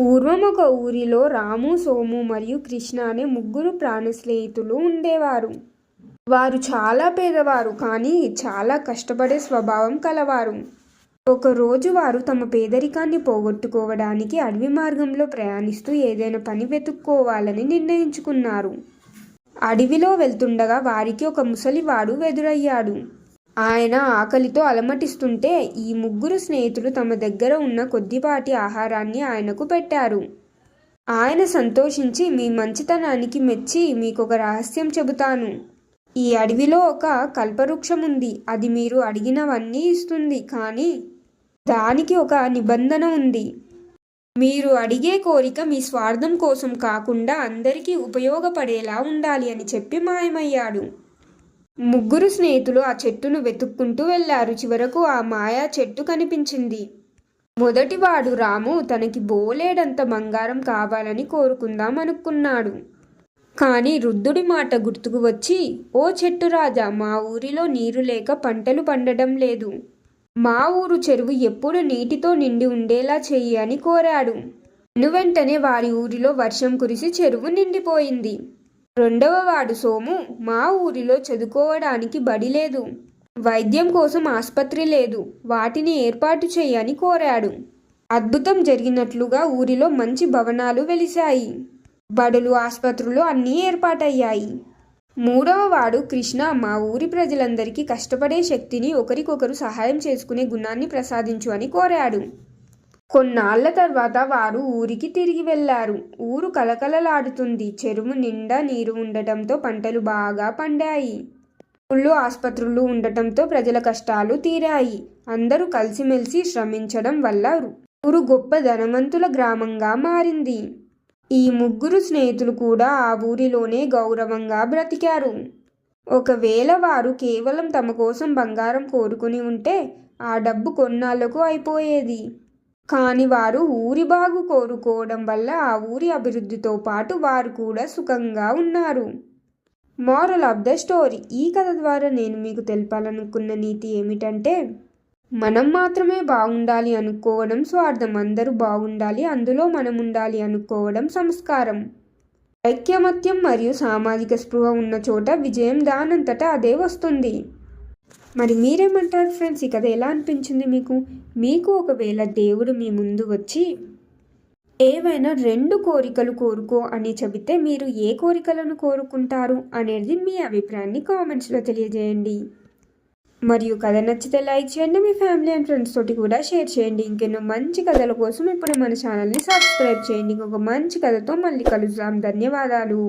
పూర్వం ఒక ఊరిలో రాము సోము మరియు కృష్ణ అనే ముగ్గురు ప్రాణ స్నేహితులు ఉండేవారు. వారు చాలా పేదవారు కానీ చాలా కష్టపడే స్వభావం కలవారు. ఒకరోజు వారు తమ పేదరికాన్ని పోగొట్టుకోవడానికి అడవి మార్గంలో ప్రయాణిస్తూ ఏదైనా పని వెతుక్కోవాలని నిర్ణయించుకున్నారు. అడవిలో వెళ్తుండగా వారికి ఒక ముసలివాడు ఎదురయ్యాడు ఆయన ఆకలితో అలమటిస్తుంటే ఈ ముగ్గురు స్నేహితులు తమ దగ్గర ఉన్న కొద్దిపాటి ఆహారాన్ని ఆయనకు పెట్టారు. ఆయన సంతోషించి మీ మంచితనానికి మెచ్చి మీకు ఒక రహస్యం చెబుతాను. ఈ అడవిలో ఒక కల్పవృక్షం ఉంది అది మీరు అడిగినవన్నీ ఇస్తుంది. కానీ దానికి ఒక నిబంధన ఉంది. మీరు అడిగే కోరిక మీ స్వార్థం కోసం కాకుండా అందరికీ ఉపయోగపడేలా ఉండాలి అని చెప్పి మాయమయ్యాడు. ముగ్గురు స్నేహితులు ఆ చెట్టును వెతుక్కుంటూ వెళ్ళారు. చివరకు ఆ మాయా చెట్టు కనిపించింది. మొదటివాడు రాము తనకి బోలేడంత బంగారం కావాలని కోరుకుందాం అనుకున్నాడు. కానీ రుద్దుడి మాట గుర్తుకు వచ్చి ఓ చెట్టు రాజా మా ఊరిలో నీరు లేక పంటలు పండడం లేదు. మా ఊరు చెరువు ఎప్పుడు నీటితో నిండి ఉండేలా చెయ్యి అని కోరాడు. వెంటనే వారి ఊరిలో వర్షం కురిసి చెరువు నిండిపోయింది. రెండవ వాడు సోము మా ఊరిలో చదువుకోవడానికి బడి లేదు. వైద్యం కోసం ఆసుపత్రి లేదు. వాటిని ఏర్పాటు చేయని కోరాడు. అద్భుతం జరిగినట్లుగా ఊరిలో మంచి భవనాలు వెలిశాయి. బడులు ఆసుపత్రులు అన్నీ ఏర్పాటయ్యాయి. మూడవ వాడు కృష్ణ మా ఊరి ప్రజలందరికీ కష్టపడే శక్తిని ఒకరికొకరు సహాయం చేసుకునే గుణాన్ని ప్రసాదించు అని కోరాడు. కొన్నాళ్ళ తర్వాత వారు ఊరికి తిరిగి వెళ్ళారు. ఊరు కలకలలాడుతుంది చెరువు నిండా నీరు ఉండటంతో పంటలు బాగా పండాయి. ఊళ్ళో ఆసుపత్రులు ఉండటంతో ప్రజల కష్టాలు తీరాయి. అందరూ కలిసిమెలిసి శ్రమించడం వల్ల ఊరు గొప్ప ధనవంతుల గ్రామంగా మారింది. ఈ ముగ్గురు స్నేహితులు కూడా ఆ ఊరిలోనే గౌరవంగా బ్రతికారు. ఒకవేళ వారు కేవలం తమ కోసం బంగారం కోరుకుని ఉంటే ఆ డబ్బు కొన్నాళ్ళకు అయిపోయేది. కానీ వారు ఊరి బాగు కోరుకోవడం వల్ల ఆ ఊరి అభివృద్ధితో పాటు వారు కూడా సుఖంగా ఉన్నారు. Moral of the story. ఈ కథ ద్వారా నేను మీకు తెలపాలనుకున్న నీతి ఏమిటంటే మనం మాత్రమే బాగుండాలి అనుకోవడం స్వార్థం. అందరూ బాగుండాలి అందులో మనం ఉండాలి అనుకోవడం సంస్కారం. ఐక్యమత్యం మరియు సామాజిక స్పృహ ఉన్న చోట విజయం దానంతటా అదే వస్తుంది. మరి మీరేమంటారు ఫ్రెండ్స్? ఈ కథ ఎలా అనిపించింది మీకు? మీకు ఒకవేళ దేవుడు మీ ముందు వచ్చి ఏవైనా రెండు కోరికలు కోరుకో అని చెబితే మీరు ఏ కోరికలను కోరుకుంటారు అనేది మీ అభిప్రాయాన్ని కామెంట్స్లో తెలియజేయండి. మరియు కథ నచ్చితే లైక్ చేయండి మీ ఫ్యామిలీ అండ్ ఫ్రెండ్స్ తోటి కూడా షేర్ చేయండి. ఇంకెన్నో మంచి కథల కోసం ఇప్పుడు మన ఛానల్ని సబ్స్క్రైబ్ చేయండి. ఇంకొక మంచి కథతో మళ్ళీ కలుద్దాం. ధన్యవాదాలు.